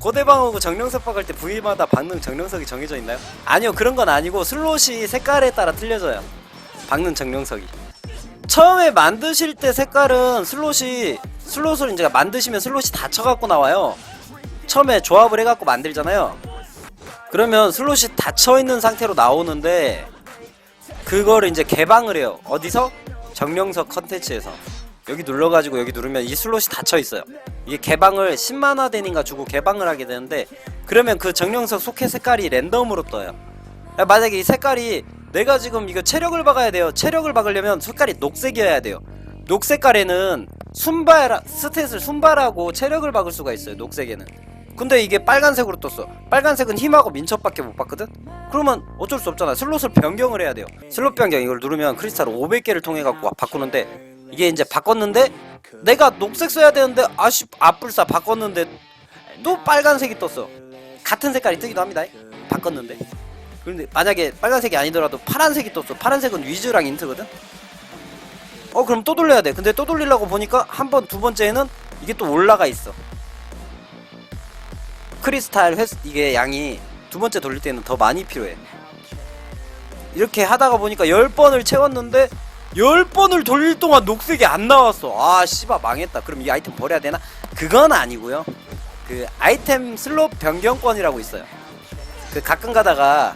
고대방어구 정령석 박을 때 부위마다 박는 정령석이 정해져 있나요? 아니요 그런 건 아니고 슬롯이 색깔에 따라 틀려져요. 박는 정령석이. 처음에 만드실 때 색깔은 슬롯이 슬롯을 이제 만드시면 슬롯이 닫혀갖고 나와요. 처음에 조합을 해갖고 만들잖아요. 그러면 슬롯이 닫혀있는 상태로 나오는데 그거를 이제 개방을 해요. 어디서? 정령석 컨텐츠에서 여기 눌러가지고 여기 누르면 이 슬롯이 닫혀 있어요. 이게 개방을 10만화 되닌가 주고 개방을 하게 되는데 그러면 그 정령석 소켓 색깔이 랜덤으로 떠요. 만약에 이 색깔이 내가 지금 이거 체력을 박아야 돼요. 체력을 박으려면 색깔이 녹색이어야 돼요. 녹색깔에는 순발 스탯을 순발하고 체력을 박을 수가 있어요 녹색에는. 근데 이게 빨간색으로 떴어. 빨간색은 힘하고 민첩밖에 못 봤거든? 그러면 어쩔 수 없잖아. 슬롯을 변경을 해야 돼요. 슬롯 변경 이걸 누르면 크리스탈 500개를 통해 갖고 바꾸는데 이게 이제 바꿨는데 내가 녹색 써야 되는데 아씨 아뿔싸 바꿨는데 또 빨간색이 떴어. 같은 색깔이 뜨기도 합니다. 바꿨는데. 그런데 만약에 빨간색이 아니더라도 파란색이 떴어. 파란색은 위즈랑 인트거든? 어 그럼 또 돌려야 돼. 근데 또 돌리려고 보니까 한 번 두 번째에는 이게 또 올라가 있어. 크리스탈 횟수 이게 양이 두 번째 돌릴 때는 더 많이 필요해. 이렇게 하다가 보니까 10번을 채웠는데 10번을 돌릴 동안 녹색이 안 나왔어. 아 씨발 망했다. 그럼 이 아이템 버려야 되나? 그건 아니고요. 그 아이템 슬롯 변경권이라고 있어요. 그 가끔 가다가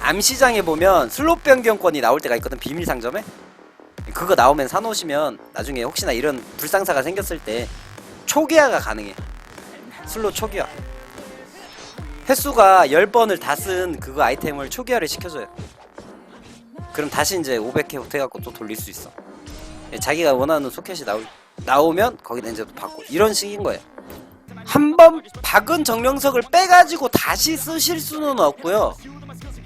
암시장에 보면 슬롯 변경권이 나올 때가 있거든 비밀 상점에. 그거 나오면 사놓으시면 나중에 혹시나 이런 불상사가 생겼을 때 초기화가 가능해. 슬롯 초기화. 횟수가 10번을 다 쓴 그거 아이템을 초기화를 시켜줘요 그럼 다시 이제 500회 해갖고 또 돌릴 수 있어. 자기가 원하는 소켓이 나오, 나오면 거기다 이제 또 받고. 이런 식인 거예요. 한 번 박은 정령석을 빼가지고 다시 쓰실 수는 없고요.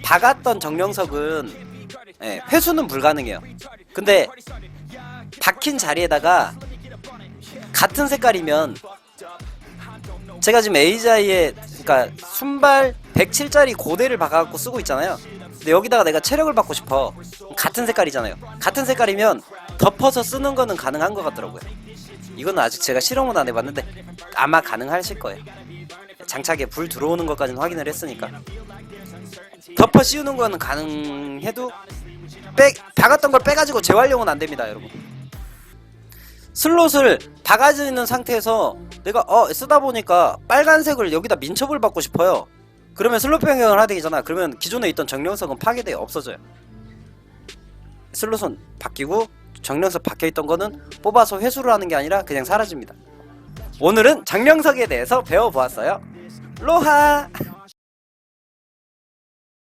박았던 정령석은 예, 회수는 불가능해요. 근데 박힌 자리에다가 같은 색깔이면 제가 지금 에이자이에 그러니까 순발 107짜리 고대를 박아갖고 쓰고 있잖아요. 근데 여기다가 내가 체력을 받고 싶어. 같은 색깔이잖아요. 같은 색깔이면 덮어서 쓰는 거는 가능한 것 같더라고요. 이거는 아직 제가 실험은 안 해봤는데 아마 가능하실 거예요. 장착에 불 들어오는 것까지는 확인을 했으니까. 덮어 씌우는 거는 가능해도 빼 박았던 걸 빼가지고 재활용은 안 됩니다 여러분. 슬롯을 박아져 있는 상태에서 내가 어 쓰다 보니까 빨간색을 여기다 민첩을 받고 싶어요 그러면 슬롯 변경을 하게 되잖아 그러면 기존에 있던 정령석은 파괴돼 없어져요. 슬롯은 바뀌고 정령석 박혀있던 거는 뽑아서 회수를 하는 게 아니라 그냥 사라집니다. 오늘은 정령석에 대해서 배워보았어요. 로하